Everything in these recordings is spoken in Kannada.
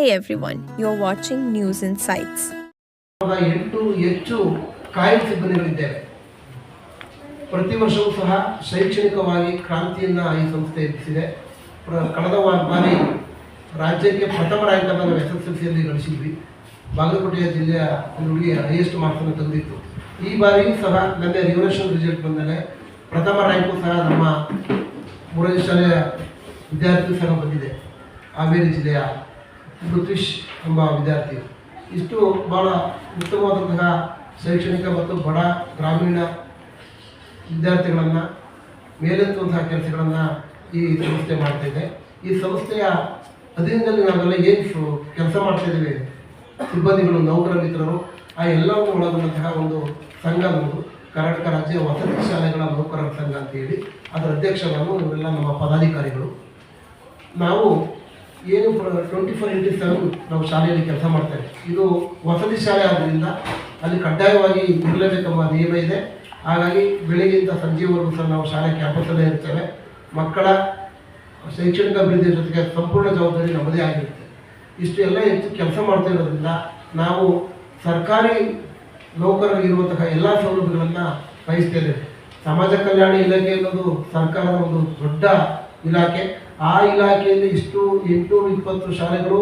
Hey everyone, you're watching news insights ಎಂಟು ಹೆಚ್ಚು ಕಾಯಂ ಸಿಬ್ಬಂದಿಗಳಿದ್ದೇವೆ ಪ್ರತಿ ವರ್ಷವೂ ಸಹ ಶೈಕ್ಷಣಿಕವಾಗಿ ಕ್ರಾಂತಿಯನ್ನು ಈ ಸಂಸ್ಥೆ ಎಬ್ಬಿಸಿದೆ. ಕಳೆದ ಬಾರಿ ರಾಜ್ಯಕ್ಕೆ ಪ್ರಥಮ ರ್ಯಾಂಕನ್ನು ನಾವು ಎಸ್ ಗಳಿಸಿದ್ವಿ ಬಾಗಲಕೋಟೆಯ ಜಿಲ್ಲೆಯ ಒಂದು ಹುಡುಗಿ ಹೈಯೆಸ್ಟ್ ಮಾರ್ಕ್ಸನ್ನು ತಂದಿತ್ತು ಈ ಬಾರಿ ಸಹ ನನ್ನ ರಿವಲ್ಯೂಷನ್ ರಿಸಲ್ಟ್ ಬಂದರೆ ಪ್ರಥಮ ರ್ಯಾಂಕು ಸಹ ನಮ್ಮ ಮೂರನೇ ಶಾಲೆಯ ವಿದ್ಯಾರ್ಥಿ ಸಹ ಬಂದಿದೆ. ಹಾವೇರಿ ಜಿಲ್ಲೆಯ ಪೃಥ್ವಿಶ್ ಎಂಬ ವಿದ್ಯಾರ್ಥಿ. ಇಷ್ಟು ಬಹಳ ಉತ್ತಮವಾದಂತಹ ಶೈಕ್ಷಣಿಕ ಮತ್ತು ಬಡ ಗ್ರಾಮೀಣ ವಿದ್ಯಾರ್ಥಿಗಳನ್ನು, ಮೇಲೆತ್ತುವಂತಹ ಕೆಲಸಗಳನ್ನು ಈ ಸಂಸ್ಥೆ ಮಾಡ್ತಾ ಇದೆ. ಈ ಸಂಸ್ಥೆಯ ಅಧೀನದಲ್ಲಿ ನಾವೆಲ್ಲ ಏನು ಕೆಲಸ ಮಾಡ್ತಾ ಇದ್ದೀವಿ ಸಿಬ್ಬಂದಿಗಳು, ನೌಕರ ಮಿತ್ರರು, ಆ ಎಲ್ಲವನ್ನು ಒಳಗೊಂಡಂತಹ ಒಂದು ಸಂಘ ಒಂದು ಕರ್ನಾಟಕ ರಾಜ್ಯ ವಸತಿ ಶಾಲೆಗಳ ನೌಕರರ ಸಂಘ ಅಂತ ಹೇಳಿ, ಅದರ ಅಧ್ಯಕ್ಷ ನಾನು ನಮ್ಮ ಪದಾಧಿಕಾರಿಗಳು. ನಾವು ಏನು ಟ್ವೆಂಟಿ ಫೋರ್ ಇಂಟು ಸೆವೆನ್ ನಾವು ಶಾಲೆಯಲ್ಲಿ ಕೆಲಸ ಮಾಡ್ತೇವೆ ಇದು ವಸತಿ ಶಾಲೆ ಆದ್ದರಿಂದ ಅಲ್ಲಿ ಕಡ್ಡಾಯವಾಗಿ ಇರಲೇಬೇಕೆಂಬ ನಿಯಮ ಇದೆ. ಹಾಗಾಗಿ ಬೆಳಿಗ್ಗೆಯಿಂದ ಸಂಜೆವರೆಗೂ ಸಹ ನಾವು ಶಾಲೆ ಕ್ಯಾಂಪಸಲ್ಲೇ ಇರ್ತೇವೆ. ಮಕ್ಕಳ ಶೈಕ್ಷಣಿಕ ಅಭಿವೃದ್ಧಿಯ ಜೊತೆಗೆ ಸಂಪೂರ್ಣ ಜವಾಬ್ದಾರಿ ನಮ್ಮದೇ ಆಗಿರುತ್ತೆ. ಇಷ್ಟು ಎಲ್ಲ ಹೆಚ್ಚು ಕೆಲಸ ಮಾಡ್ತಾ ಇರೋದ್ರಿಂದ ನಾವು ಸರ್ಕಾರಿ ನೌಕರರಿಗಿರುವಂತಹ ಎಲ್ಲ ಸೌಲಭ್ಯಗಳನ್ನು ಬಯಸ್ತೇವೆ ಸಮಾಜ ಕಲ್ಯಾಣ ಇಲಾಖೆ ಅನ್ನೋದು ಸರ್ಕಾರದ ಒಂದು ದೊಡ್ಡ ಇಲಾಖೆ. ಆ ಇಲಾಖೆಯಲ್ಲಿ ಇಷ್ಟು ಎಂಟುನೂರ ಇಪ್ಪತ್ತು ಶಾಲೆಗಳು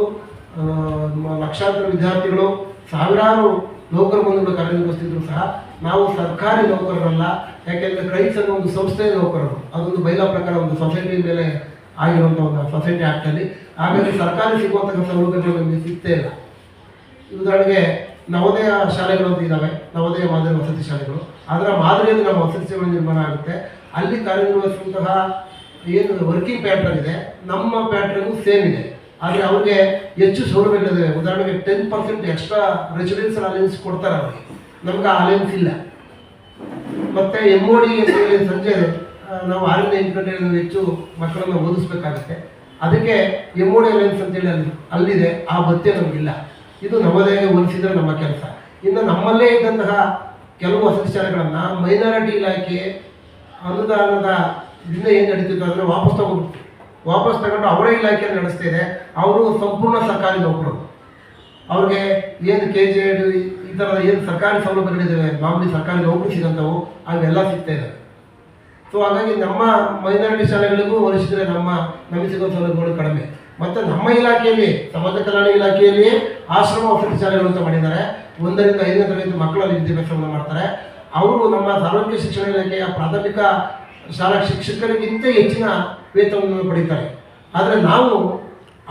ಲಕ್ಷಾಂತರ ವಿದ್ಯಾರ್ಥಿಗಳು, ಸಾವಿರಾರು ನೌಕರ ಬಂಧುಗಳು ಕಾರ್ಯನಿರ್ವಹಿಸ್ತಿದ್ರು ಸಹ. ನಾವು ಸರ್ಕಾರಿ ನೌಕರರಲ್ಲ, ಯಾಕೆಂದರೆ ಕ್ರೈಸ್ ಅನ್ನೋ ಒಂದು ಸಂಸ್ಥೆಯ ನೌಕರರು. ಅದೊಂದು ಬೈಲಾ ಪ್ರಕಾರ ಒಂದು ಸೊಸೈಟಿ ಮೇಲೆ ಆಗಿರುವಂಥ ಒಂದು ಸೊಸೈಟಿ ಆ್ಯಕ್ಟಲ್ಲಿ ಹಾಗಾಗಿ ಸರ್ಕಾರಿ ಸಿಗುವಂತಹ ಸೌಲಭ್ಯಗಳು ನಮಗೆ ಸಿಗ್ತೇ ಇಲ್ಲ. ಉದಾಹರಣೆಗೆ, ನವೋದಯ ಶಾಲೆಗಳು ಅಂತ ಇದ್ದಾವೆ ನವೋದಯ ಮಾದರಿ ವಸತಿ ಶಾಲೆಗಳು. ಅದರ ಮಾದರಿಯಲ್ಲಿ ನಮ್ಮ ವಸತಿ ಸೇವೆ ನಿರ್ಮಾಣ ಆಗುತ್ತೆ. ಅಲ್ಲಿ ಕಾರ್ಯನಿರ್ವಹಿಸುವಂತಹ ಏನು ವರ್ಕಿಂಗ್ ಪ್ಯಾಟ್ರನ್ ಇದೆ, ನಮ್ಮ ಪ್ಯಾಟ್ರನ್ಗೂ ಸೇಮ್ ಇದೆ. ಆದರೆ ಅವ್ರಿಗೆ ಹೆಚ್ಚು ಸೌಲಭ್ಯಗಳಿದೆ ಉದಾಹರಣೆಗೆ ten percent extra residential allowance ಕೊಡ್ತಾರೆ ಅವ್ರಿಗೆ. ನಮ್ಗೆ ಆ ಅಲಯನ್ಸ್ ಇಲ್ಲ. ಮತ್ತು ಎಂ ಒ ಡಿ ಸಂಜೆ ನಾವು ಆರಿಂದ ಎಂಟು ಗಂಟೆಗೆ ಹೆಚ್ಚು ಮಕ್ಕಳನ್ನು ಓದಿಸ್ಬೇಕಾಗುತ್ತೆ. ಅದಕ್ಕೆ ಎಂ ಒ ಡಿ ಅಲಯನ್ಸ್ ಅಂತೇಳಿ ಅಲ್ಲಿ ಅಲ್ಲಿದೆ. ಆ ಭತ್ಯೆ ನಮಗಿಲ್ಲ. ಇದು ನಮ್ಮದೇ ಹೋಲಿಸಿದ್ರೆ ನಮ್ಮ ಕೆಲಸ. ಇನ್ನು ನಮ್ಮಲ್ಲೇ ಇದ್ದಂತಹ ಕೆಲವು ವಸತಿ ಶಾಲೆಗಳನ್ನು ಮೈನಾರಿಟಿ ಇಲಾಖೆ ಅನುದಾನದ ಇದನ್ನ ಏನು ನಡೀತಿತ್ತು ಅದನ್ನು ವಾಪಸ್ ತಗೊಂಡ್ಬಿಟ್ಟು ವಾಪಸ್ ತಗೊಂಡು ಅವರೇ ಇಲಾಖೆಯಲ್ಲಿ ನಡೆಸ್ತಾ ಇದೆ ಅವರು ಸಂಪೂರ್ಣ ಸರ್ಕಾರಿ ನೌಕರರು. ಅವ್ರಿಗೆ ಏನು ಕೆ ಜಿ ಎಡ್ ಈ ಥರದ ಏನು ಸರ್ಕಾರಿ ಸೌಲಭ್ಯಗಳಿದ್ದಾವೆ ಮಾಮೂಲಿ ಸರ್ಕಾರಿ ನೌಕರಿ ಸಿಗಂಥವು ಅವೆಲ್ಲ ಸಿಗ್ತಾ ಇದೆ ಸೊ ಹಾಗಾಗಿ ನಮ್ಮ ಮೈನಾರಿಟಿ ಶಾಲೆಗಳಿಗೂ ಹೋಲಿಸಿದರೆ ನಮ್ಮ, ನಮಗೆ ಸಿಗೋ ಸೌಲಭ್ಯಗಳು ಕಡಿಮೆ. ಮತ್ತು ನಮ್ಮ ಇಲಾಖೆಯಲ್ಲಿ, ಸಮಾಜ ಕಲ್ಯಾಣ ಇಲಾಖೆಯಲ್ಲಿ ಆಶ್ರಮ ವಸತಿ ಶಾಲೆಗಳು ಅಂತ ಮಾಡಿದ್ದಾರೆ. ಒಂದರಿಂದ ಐದನೇ ತರಗತಿ ಮಕ್ಕಳಲ್ಲಿ ವಿದ್ಯಾಭ್ಯಾಸವನ್ನು ಮಾಡ್ತಾರೆ. ಅವರು ನಮ್ಮ ಸಾರ್ವಜನಿಕ ಶಿಕ್ಷಣ ಇಲಾಖೆಯ ಪ್ರಾಥಮಿಕ ಶಾಲಾ ಶಿಕ್ಷಕರಿಗಿಂತ ಹೆಚ್ಚಿನ ವೇತನವನ್ನು ಪಡೀತಾರೆ. ಆದರೆ ನಾವು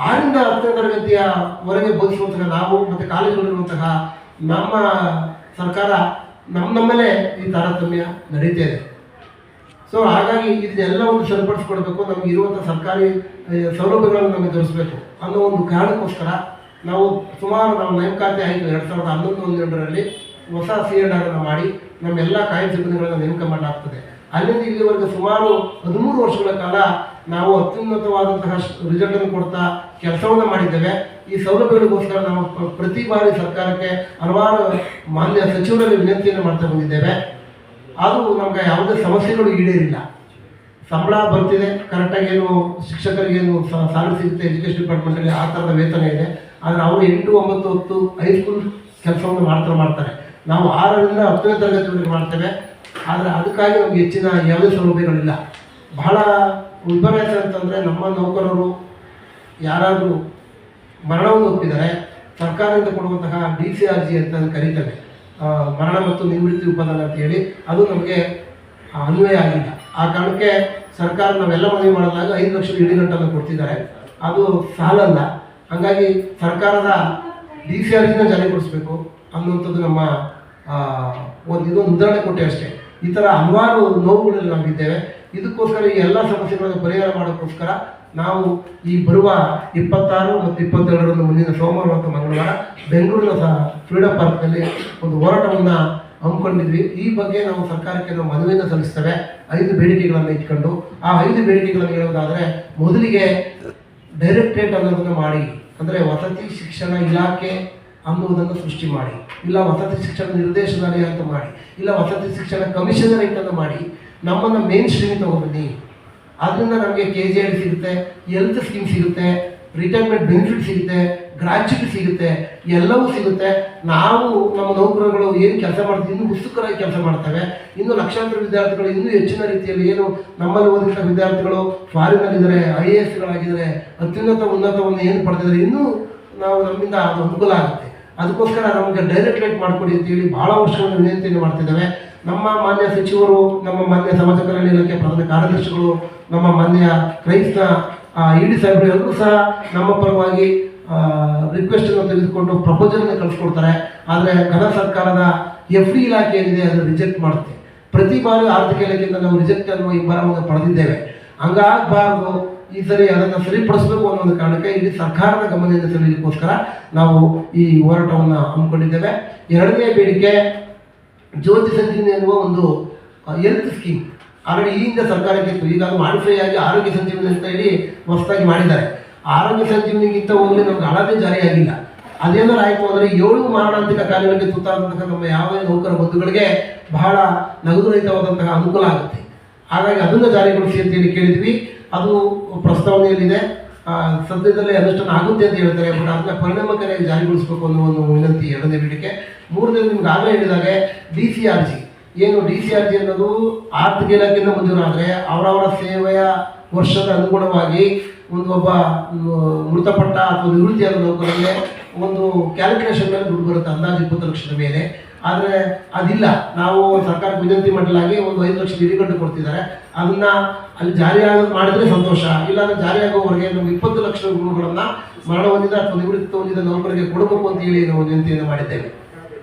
ಆರಿಂದ ಹತ್ತನೇ ತರಗತಿಯವರೆಗೆ ಬೋಧಿಸುವಂತಹ ನಾವು ಮತ್ತು ಕಾಲೇಜುಗಳಿರುವಂತಹ ನಮ್ಮ ಸರ್ಕಾರ ನಮ್ಮ ನಮ್ಮಲ್ಲೇ ಈ ತಾರತಮ್ಯ ನಡೀತಾ ಇದೆ. ಸೊ ಹಾಗಾಗಿ ಇದನ್ನೆಲ್ಲ ಒಂದು ಸರಿಪಡಿಸ್ಕೊಡ್ಬೇಕು, ನಮ್ಗೆ ಇರುವಂಥ ಸರ್ಕಾರಿ ಸೌಲಭ್ಯಗಳನ್ನು ನಮಗೆ ತೋರಿಸ್ಬೇಕು ಅನ್ನೋ ಒಂದು ಕಾರಣಕ್ಕೋಸ್ಕರ ನಾವು ಸುಮಾರು ನಾವು ನೇಮಕಾತಿ ಆಯಿತು ಎರಡು ಸಾವಿರದ ಹನ್ನೊಂದು, ಹನ್ನೆರಡರಲ್ಲಿ ಹೊಸ ಸಿ ಮಾಡಿ ನಮ್ಮೆಲ್ಲ ಕಾಯಿ ಸಿಬ್ಬಂದಿಗಳನ್ನು ನೇಮಕ ಮಾಡಲಾಗ್ತದೆ. ಅಲ್ಲಿಂದ ಇಲ್ಲಿವರೆಗೆ ಸುಮಾರು ಹದಿಮೂರು ವರ್ಷಗಳ ಕಾಲ ನಾವು ಅತ್ಯುನ್ನತವಾದಂತಹ ರಿಸಲ್ಟನ್ನು ಕೊಡ್ತಾ ಕೆಲಸವನ್ನು ಮಾಡಿದ್ದೇವೆ. ಈ ಸೌಲಭ್ಯಗಳಿಗೋಸ್ಕರ ನಾವು ಪ್ರತಿ ಬಾರಿ ಸರ್ಕಾರಕ್ಕೆ ಹಲವಾರು ಮಾನ್ಯ ಸಚಿವರಲ್ಲಿ ವಿನಂತಿಯನ್ನು ಮಾಡ್ತಾ ಬಂದಿದ್ದೇವೆ. ಅದು ನಮಗೆ ಯಾವುದೇ ಸಮಸ್ಯೆಗಳು ಈಡೇರಿಲ್ಲ. ಸಂಬಳ ಬರ್ತಿದೆ. ಕರೆಕ್ಟಾಗಿ ಏನು ಶಿಕ್ಷಕರಿಗೇನು ಸಾಲ ಸಿಗುತ್ತೆ ಎಜುಕೇಷನ್ ಡಿಪಾರ್ಟ್ಮೆಂಟಲ್ಲಿ ಆ ಥರದ ವೇತನ ಇದೆ. ಆದರೆ ಅವರು ಎಂಟು, ಒಂಬತ್ತು, ಹತ್ತು ಹೈಸ್ಕೂಲ್ ಕೆಲಸವನ್ನು ಮಾಡ್ತಾ ಮಾಡ್ತಾರೆ. ನಾವು ಆರರಿಂದ ಹತ್ತನೇ ತರಗತಿವರೆಗೆ ಮಾಡ್ತೇವೆ. ಆದರೆ ಅದಕ್ಕಾಗಿ ನಮಗೆ ಹೆಚ್ಚಿನ ಯಾವುದೇ ಸೌಲಭ್ಯಗಳಿಲ್ಲ. ಬಹಳ ವಿಪರ್ಯಾಸ ಅಂತಂದರೆ ನಮ್ಮ ನೌಕರರು ಯಾರಾದರೂ ಮರಣವನ್ನು ಒಪ್ಪಿದರೆ ಸರ್ಕಾರದಿಂದ ಕೊಡುವಂತಹ ಡಿ ಸಿ ಆರ್ ಜಿ ಅಂತ ಕರೀತೇವೆ ಆ, ಮರಣ ಮತ್ತು ನಿವೃತ್ತಿ ಉಪದಾನ ಅಂತ ಹೇಳಿ ಅದು ನಮಗೆ ಅನ್ವಯ ಆಗಿಲ್ಲ. ಆ ಕಾರಣಕ್ಕೆ ಸರ್ಕಾರ ನಾವೆಲ್ಲ ಮನವಿ ಮಾಡಿದಾಗ ಐದು ಲಕ್ಷ ಇಡಿಗಂಟನ್ನು ಕೊಡ್ತಿದ್ದಾರೆ. ಅದು ಸಾಲಲ್ಲ. ಹಾಗಾಗಿ ಸರ್ಕಾರದ ಡಿ ಸಿ ಆರ್ ಜಿನ ಜಾರಿಗೊಳಿಸಬೇಕು ಅನ್ನುವಂಥದ್ದು ನಮ್ಮ ಒಂದು ಇದೊಂದು ಉದಾಹರಣೆ ಕೊಟ್ಟೆ ಅಷ್ಟೇ. ಈ ಥರ ಹಲವಾರು ನೋವುಗಳಲ್ಲಿ ನಾವಿದ್ದೇವೆ. ಇದಕ್ಕೋಸ್ಕರ ಈ ಎಲ್ಲ ಸಮಸ್ಯೆಗಳನ್ನು ಪರಿಹಾರ ಮಾಡೋಕ್ಕೋಸ್ಕರ ನಾವು ಈ ಬರುವ ಇಪ್ಪತ್ತಾರು ಮತ್ತು ಇಪ್ಪತ್ತೆರಡರಂದು ಮುಂದಿನ ಸೋಮವಾರ ಮತ್ತು ಮಂಗಳವಾರ ಬೆಂಗಳೂರಿನ ಸಹ ಫ್ರೀಡಮ್ ಪಾರ್ಕ್ನಲ್ಲಿ ಒಂದು ಹೋರಾಟವನ್ನು ಹಮ್ಮಿಕೊಂಡಿದ್ವಿ. ಈ ಬಗ್ಗೆ ನಾವು ಸರ್ಕಾರಕ್ಕೆ ನಾವು ಮನವಿಯನ್ನು ಸಲ್ಲಿಸ್ತೇವೆ. ಐದು ಬೇಡಿಕೆಗಳನ್ನು ಇಟ್ಕೊಂಡು. ಆ ಐದು ಬೇಡಿಕೆಗಳನ್ನು ಹೇಳೋದಾದರೆ ಮೊದಲಿಗೆ ಡೈರೆಕ್ಟ್ರೇಟ್ ಅನ್ನೋದನ್ನು ಮಾಡಿ. ಅಂದರೆ ವಸತಿ ಶಿಕ್ಷಣ ಇಲಾಖೆ ಅನ್ನುವುದನ್ನು ಸೃಷ್ಟಿ ಮಾಡಿ. ಇಲ್ಲ ವಸತಿ ಶಿಕ್ಷಣ ನಿರ್ದೇಶನಾಲಯ ಅಂತ ಮಾಡಿ. ಇಲ್ಲ ವಸತಿ ಶಿಕ್ಷಣ ಕಮಿಷನರೇಟ್ ಅಂತ ಮಾಡಿ ನಮ್ಮನ್ನು ಮೇನ್ ಸ್ಟ್ರೀಮ್ ಹೋಗ್ಬನ್ನಿ ಅದರಿಂದ ನಮಗೆ ಕೆ ಜಿ ಎಲ್ ಸಿಗುತ್ತೆ ಎಲ್ತ್ ಸ್ಕೀಮ್ ಸಿಗುತ್ತೆ ರಿಟೈರ್ಮೆಂಟ್ ಬೆನಿಫಿಟ್ ಸಿಗುತ್ತೆ ಗ್ರಾಚ್ಯುಟಿ ಸಿಗುತ್ತೆ, ಎಲ್ಲವೂ ಸಿಗುತ್ತೆ. ನಾವು ನಮ್ಮ ನೌಕರರುಗಳು ಏನು ಕೆಲಸ ಮಾಡ್ತೀವಿ, ಇನ್ನೂ ಉತ್ಸುಕರಾಗಿ ಕೆಲಸ ಮಾಡ್ತವೆ. ಇನ್ನು ಲಕ್ಷಾಂತರ ವಿದ್ಯಾರ್ಥಿಗಳು, ಇನ್ನೂ ಹೆಚ್ಚಿನ ರೀತಿಯಲ್ಲಿ ಏನು ನಮ್ಮಲ್ಲಿ ಓದಿದ ವಿದ್ಯಾರ್ಥಿಗಳು ಫಾರಿನಲ್ಲಿದ್ದಾರೆ ಐ ಎ ಎಸ್ಗಳಾಗಿದ್ದಾರೆ ಅತ್ಯುನ್ನತ, ಉನ್ನತವನ್ನು ಏನು ಪಡೆದಿದ್ದಾರೆ, ಇನ್ನೂ ನಾವು ನಮ್ಮಿಂದ ಅನುಕೂಲ ಆಗುತ್ತೆ. ಅದಕ್ಕೋಸ್ಕರ ನಮಗೆ ಡೈರೆಕ್ಟ್ ರೇಟ್ ಮಾಡಿಕೊಡಿ ಅಂತೇಳಿ ಭಾಳ ವರ್ಷಗಳ ವಿನಂತಿಯನ್ನು ಮಾಡ್ತಿದ್ದೇವೆ. ನಮ್ಮ ಮಾನ್ಯ ಸಚಿವರು, ನಮ್ಮ ಮಾನ್ಯ ಸಮಾಜ ಕಲ್ಯಾಣ ಇಲಾಖೆ ಪ್ರಧಾನ ಕಾರ್ಯದರ್ಶಿಗಳು, ನಮ್ಮ ಮಾನ್ಯ ಕ್ರೈಸ್ತ ಇ ಡಿ ಸಾಹೇಬರು, ಎಲ್ಲರೂ ಸಹ ನಮ್ಮ ಪರವಾಗಿ ರಿಕ್ವೆಸ್ಟನ್ನು ತೆಗೆದುಕೊಂಡು ಪ್ರಪೋಸಲ್ನ ಕಳಿಸ್ಕೊಡ್ತಾರೆ. ಆದರೆ ಘನ ಸರ್ಕಾರದ ಎಫ್ ಡಿ ಇಲಾಖೆ ಏನಿದೆ ಅದನ್ನು ರಿಜೆಕ್ಟ್ ಮಾಡುತ್ತೆ. ಪ್ರತಿ ಬಾರಿ ಆರ್ಥಿಕ ಇಲಾಖೆಯಿಂದ ನಾವು ರಿಜೆಕ್ಟ್ ಅನ್ನುವ ಇಬ್ಬರವನ್ನು ಪಡೆದಿದ್ದೇವೆ. ಹಂಗಾಗಬಾರ್ದು. ಈ ಸರಿ ಅದನ್ನು ಸರಿಪಡಿಸಬೇಕು ಅನ್ನೋ ಒಂದು ಕಾರಣಕ್ಕೆ ಇಲ್ಲಿ ಸರ್ಕಾರದ ಗಮನದಿಂದ ಸೆಳೆಯೋದಕ್ಕೋಸ್ಕರ ನಾವು ಈ ಹೋರಾಟವನ್ನು ಹಮ್ಮಿಕೊಂಡಿದ್ದೇವೆ. ಎರಡನೇ ಬೇಡಿಕೆ ಜ್ಯೋತಿ ಸಂಜೀವಿನಿ ಎನ್ನುವ ಒಂದು ಹೆಲ್ತ್ ಸ್ಕೀಮ್ ಆಲ್ರೆಡಿ ಈ ಹಿಂದೆ ಸರ್ಕಾರಕ್ಕೆ ಈಗ ಅದು ಮಾಡಿಫೈ ಆಗಿ ಆರೋಗ್ಯ ಸಂಜೀವಿನಿ ಅಂತ ಹೇಳಿ ಹೊಸದಾಗಿ ಮಾಡಿದ್ದಾರೆ. ಆರೋಗ್ಯ ಸಂಜೀವಿನಿಗಿಂತ ಹೋಗಲಿ ನಮ್ಗೆ ಜಾರಿ ಜಾರಿಯಾಗಿಲ್ಲ ಅದೇನಾರು ಆಯಿತು ಅಂದರೆ ಏಳು ಮಾರಣಾಂತಿಕ ಕಾರ್ಯಗಳಿಗೆ ತುತ್ತಾದಂತಹ ನಮ್ಮ ಯಾವ ನೌಕರ ಬಂಧುಗಳಿಗೆ ಬಹಳ ನಗದು ರಹಿತವಾದಂತಹ ಅನುಕೂಲ ಆಗುತ್ತೆ. ಹಾಗಾಗಿ ಅದನ್ನು ಜಾರಿಗೊಳಿಸಿ ಅಂತೇಳಿ ಕೇಳಿದ್ವಿ. ಅದು ಪ್ರಸ್ತಾವನೆಯಲ್ಲಿದೆ. ಸದ್ಯದಲ್ಲಿ ಅನುಷ್ಠಾನ ಆಗುತ್ತೆ ಅಂತ ಹೇಳ್ತಾರೆ, ಬಟ್ ಅದನ್ನ ಪರಿಣಾಮಕಾರಿಯಾಗಿ ಜಾರಿಗೊಳಿಸಬೇಕು ಅನ್ನೋ ಒಂದು ವಿನಂತಿ ಎರಡನೇ ಬೇಡಿಕೆ. ಮೂರನೇ ನಿಮ್ಗೆ ಆಗಲೇ ಹೇಳಿದಾಗೆ ಡಿ ಸಿ ಆರ್ ಜಿ. ಏನು ಡಿ ಸಿ ಆರ್ ಜಿ ಅನ್ನೋದು ಆರ್ಥಿಕ ಇಲಾಖೆಯಿಂದ ಮಂಜೂರಾದರೆ ಅವರವರ ಸೇವೆಯ ವರ್ಷದ ಅನುಗುಣವಾಗಿ ಒಂದು ಒಬ್ಬ ಮೃತಪಟ್ಟ ಅಥವಾ ನಿವೃತ್ತಿಯಾದ ನೌಕರರಿಗೆ ಒಂದು ಕ್ಯಾಲ್ಕುಲೇಷನ್ ಮೇಲೆ ದುಡ್ಡು ಬರುತ್ತೆ, ಅಂದಾಜು ಇಪ್ಪತ್ತು ಲಕ್ಷದ ಮೇಲೆ. ಆದರೆ ಅದಿಲ್ಲ. ನಾವು ಸರ್ಕಾರ ವಿನಂತಿ ಮಾಡಲಾಗಿ ಒಂದು ಐದು ಲಕ್ಷ ನಿಧಿಗಂಟು ಕೊಡ್ತಿದ್ದಾರೆ. ಅದನ್ನ ಅಲ್ಲಿ ಜಾರಿ ಆಗೋದು ಮಾಡಿದ್ರೆ ಸಂತೋಷ. ಇಲ್ಲಾಂದ್ರೆ ಜಾರಿ ಆಗೋವರೆಗೆ ನಮ್ಗೆ ಇಪ್ಪತ್ತು ಲಕ್ಷ ಋಣಗಳನ್ನು ಮರಣ ಹೊಂದಿದ ಅಥವಾ ನಿವೃತ್ತಿ ಹೊಂದಿದ ನೌಕರಿಗೆ ಕೊಡಬೇಕು ಅಂತ ಹೇಳಿ ನಾವು ವಿನಂತಿಯನ್ನು ಮಾಡಿದ್ದೇವೆ.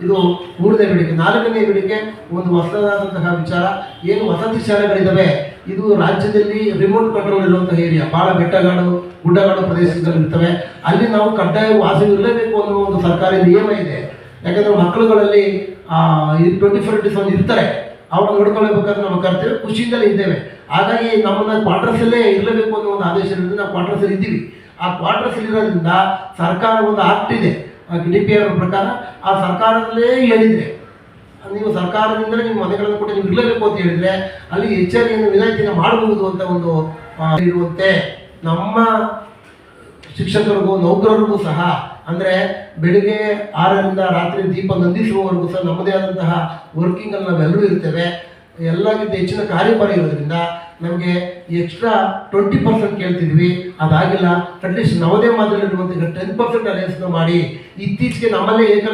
ಇದು ಮೂರನೇ ಬೇಡಿಕೆ. ನಾಲ್ಕನೇ ಬೇಡಿಕೆ ಒಂದು ಹೊಸದಾದಂತಹ ವಿಚಾರ. ಏನು ವಸತಿ ಶಾಲೆಗಳಿದ್ದಾವೆ ಇದು ರಾಜ್ಯದಲ್ಲಿ ರಿಮೋಟ್ ಕಂಟ್ರೋಲ್ ಇರುವಂತಹ ಏರಿಯಾ ಬಹಳ ಬೆಟ್ಟಗಾಡು, ಗುಡ್ಡಗಾಡು ಪ್ರದೇಶಗಳಿರ್ತವೆ ಅಲ್ಲಿ ನಾವು ಕಡ್ಡಾಯ ವಾಸವಿರಲೇಬೇಕು ಅನ್ನೋ ಒಂದು ಸರ್ಕಾರಿ ನಿಯಮ ಇದೆ. ಯಾಕಂದ್ರೆ ಮಕ್ಕಳುಗಳಲ್ಲಿ ಟ್ವೆಂಟಿ ಫೋರ್ ಇಂಟು ಇರ್ತಾರೆ. ಅವ್ರನ್ನ ನೋಡ್ಕೊಳ್ಬೇಕಾದ್ರೆ ನಾವು ಕರ್ತೇವೆ ಖುಷಿಯಿಂದಲೇ ಇದ್ದೇವೆ. ಹಾಗಾಗಿ ನಮ್ಮನ್ನ ಕ್ವಾರ್ಟರ್ಸಲ್ಲೇ ಇರಲೇಬೇಕು ಅನ್ನೋ ಒಂದು ಆದೇಶ ಇರೋದ್ರಿಂದ ನಾವು ಕ್ವಾರ್ಟರ್ಸಲ್ಲಿ ಇದ್ದೀವಿ. ಆ ಕ್ವಾರ್ಟರ್ಸ್ ಇರೋದ್ರಿಂದ ಸರ್ಕಾರ ಒಂದು ಆಕ್ಟ್ ಇದೆ. ಡಿ ಪಿ ಆರ್ ಪ್ರಕಾರ ಆ ಸರ್ಕಾರದಲ್ಲೇ ಹೇಳಿದ್ರೆ, ನೀವು ಸರ್ಕಾರದಿಂದಲೇ ನಿಮ್ಮ ಮನೆಗಳನ್ನು ಕೊಟ್ಟು ನೀವು ಇರಲೇಬೇಕು ಅಂತ ಹೇಳಿದ್ರೆ ಅಲ್ಲಿ ಎಚ್ಚರಿಕೆಯನ್ನು ವಿನಾಯಿತಿಯನ್ನು ಮಾಡಬಹುದು ಅಂತ ಒಂದು ಇರುವಂತೆ ನಮ್ಮ ಶಿಕ್ಷಕರಿಗೂ ನೌಕರರಿಗೂ ಸಹ ಅಂದರೆ ಬೆಳಿಗ್ಗೆ ಆರರಿಂದ ರಾತ್ರಿ ದೀಪ ನಂದಿಸುವವರೆಗೂ ಸಹ ನಮ್ಮದೇ ಆದಂತಹ ವರ್ಕಿಂಗಲ್ಲಿ ನಾವೆಲ್ಲರೂ ಇರ್ತೇವೆ. ಎಲ್ಲಕ್ಕಿಂತ ಹೆಚ್ಚಿನ ಕಾರ್ಯಭಾರ ಇರೋದ್ರಿಂದ ನಮಗೆ ಎಕ್ಸ್ಟ್ರಾ ಟ್ವೆಂಟಿ ಪರ್ಸೆಂಟ್ ಕೇಳ್ತಿದ್ವಿ. ಅದಾಗಿಲ್ಲ ಅಟ್ಲೀಸ್ಟ್ ನವದೇ ಮಾದರಿ ಈಗ ಟೆನ್ ಪರ್ಸೆಂಟ್ ಅಲಯನ್ಸ್ನ ಮಾಡಿ ಇತ್ತೀಚೆಗೆ ನಮ್ಮಲ್ಲೇ ಏಕ